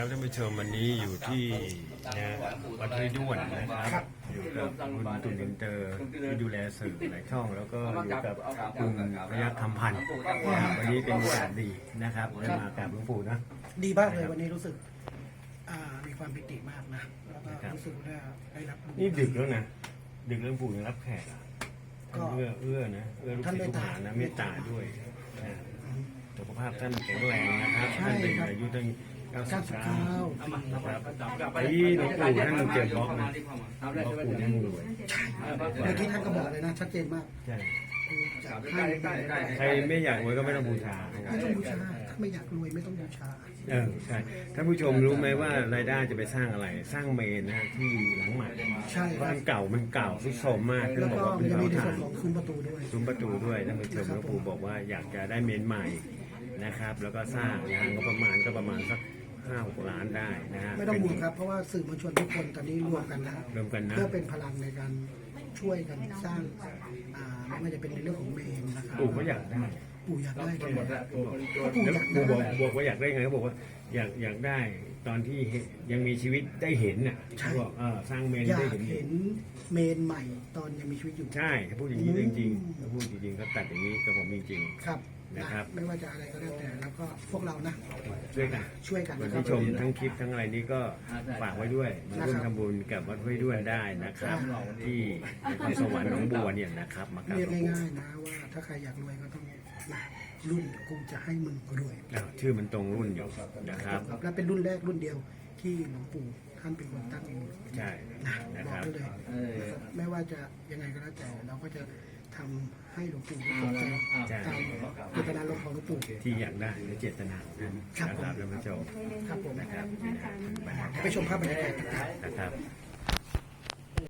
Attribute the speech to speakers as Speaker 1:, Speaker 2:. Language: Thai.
Speaker 1: ครับท่านผู้ชมวันนี้อยู่ที่นะวัดห้วยด้วนนะครับ อยู่กับคุณตุนอินเตอร์ที่ดูแลสื่อหลายช่อง แล้วก็อยู่กับคุณพยัคฆ์คำพันธ์นะครับวันนี้เป็นโอกาสดีนะครับได้มากราบหลวงปู่นะ
Speaker 2: ดีมากเลยวันนี้รู้สึกอ่ามีความปิติมากนะแล้วก็
Speaker 1: ครับ
Speaker 2: รู้สึกว่าได้รับ
Speaker 1: นี่ดึกแล้วนะดึกแล้วหลวงปู่ยังรับแขกอะ
Speaker 2: ก็
Speaker 1: เอื้อเอื้อนะเอื้อลูกศิษย์ลูกหานะเมตตาด้วยนะสุขภาพท่านแข็งแรงนะครับท่านเป็นอายุตั้ง 99
Speaker 2: 99ปี
Speaker 1: ครับไอ้หลวงปู่ท่านเจ็บบล็อกนะบล็อกปู่ท่านรวย
Speaker 2: เมื่อกี้ท่านก็บอกเลยนะชัดเจนมาก
Speaker 1: ใช่
Speaker 2: ใค
Speaker 1: รไม่อยากรวยก็ไม่ต้องบูชา
Speaker 2: ไม่ต้องบูชาถ้าไม่อยากรวยไม่ต้องบูชา
Speaker 1: เออใช่ท่านผู้ชมรู้ไหมว่ารายได้จะไปสร้างอะไร สร้างเมนนะที่หลังใหม่
Speaker 2: ใช่บ้า
Speaker 1: นเก่ามันเก่าทรุดโทมมากคือ
Speaker 2: แล้ว
Speaker 1: บอก
Speaker 2: ก็
Speaker 1: ว่า
Speaker 2: มั
Speaker 1: เป็น
Speaker 2: จะมี
Speaker 1: เตา
Speaker 2: ในส่
Speaker 1: ถ่า
Speaker 2: วน
Speaker 1: น
Speaker 2: ของซุ้มประตูด้วย
Speaker 1: ซุ้มประตูด้วยท่านผู้ชมหลวงปู่บอกว่าอยากจะได้เมนใหม่นะครับ แล้วก็สร้างงานก็ประมาณก็ประมาณสัก ห้าหกล้านได้นะฮะ
Speaker 2: ไม่ต้องห่วงครับเพราะว่าสื่อมวลชนทุกคนตอนนี้รวมกันนะ
Speaker 1: รวมกันนะ
Speaker 2: เพื่อเป็นพลังในการช่วยกันสร้างอ่าไม่ว่าจะเป็นในเรื่องของเมนนะครับ
Speaker 1: ปู่ก็อยากได้
Speaker 2: ปู่อยากได้กันก็ปู่
Speaker 1: แล้ว
Speaker 2: อยาก
Speaker 1: ปู่บอก
Speaker 2: ได้
Speaker 1: บอกว่าอยากได้ไงเขาบอกว่าอยากอยากได้ตอนที่เห็นยังมีชีวิตได้เห็นน่ะ
Speaker 2: ใช่
Speaker 1: เขาบอกเออสร้างเมน
Speaker 2: อยา
Speaker 1: ได้
Speaker 2: ก
Speaker 1: เห็น
Speaker 2: เห็นเมนใหม่ตอนยังมีชีวิตอยู่
Speaker 1: ใช่ถ้าพูดอย่างนี้จริงๆถ้าพูดจริงๆก็ตัดอย่างนี้กับผมจริง
Speaker 2: ครับ
Speaker 1: นะครับ
Speaker 2: ไม่ว่าจะอะไรก็แล้วแต่แล้วก็พวกเรานะ
Speaker 1: ๆด้วยกัน
Speaker 2: ช่วยกัน
Speaker 1: คน
Speaker 2: นะครั
Speaker 1: ที่
Speaker 2: บ
Speaker 1: ชมทั้งคลิปทั้งอะไรนี้ก็ฝากไว้ด้วยมาร่วม
Speaker 2: นะครับ
Speaker 1: ทำบุญกับวัดห้วยด้วนได้นะครับ ที่นครสวรรค์หนองบัวเนี่ยนะครับ มากราบ
Speaker 2: เรียก
Speaker 1: หลวงปู่
Speaker 2: ง่ายๆนะว่าถ้าใครอยากรวยก็ต้องนะรุ่นกูจะให้มึงรวย
Speaker 1: อ้าวชื่อมันตรงรุ่นอยู่นะครับ
Speaker 2: และเป็นรุ่นแรกรุ่นเดียวที่หลวงปู่ท่านเป็นคนตั้งเอง
Speaker 1: ใช่
Speaker 2: นะ
Speaker 1: นะ
Speaker 2: บอ
Speaker 1: ค
Speaker 2: ก
Speaker 1: รับ
Speaker 2: ได้เลยนะครับไม่ว่าจะยังไงก็แล้วแต่เราก็จะทำ ให้หลวงปู่ได้สนใจ
Speaker 1: ใช่
Speaker 2: ตามเจตนารมณ์ของหลวงปู่
Speaker 1: ที่อยากได้หรือเจตนาของท่านนะครับท่านผู้ชม
Speaker 2: ครับผม
Speaker 1: นะครับ
Speaker 2: เดี๋ยวไปชมภาพบรรยากาศกันครับ
Speaker 1: นะครับ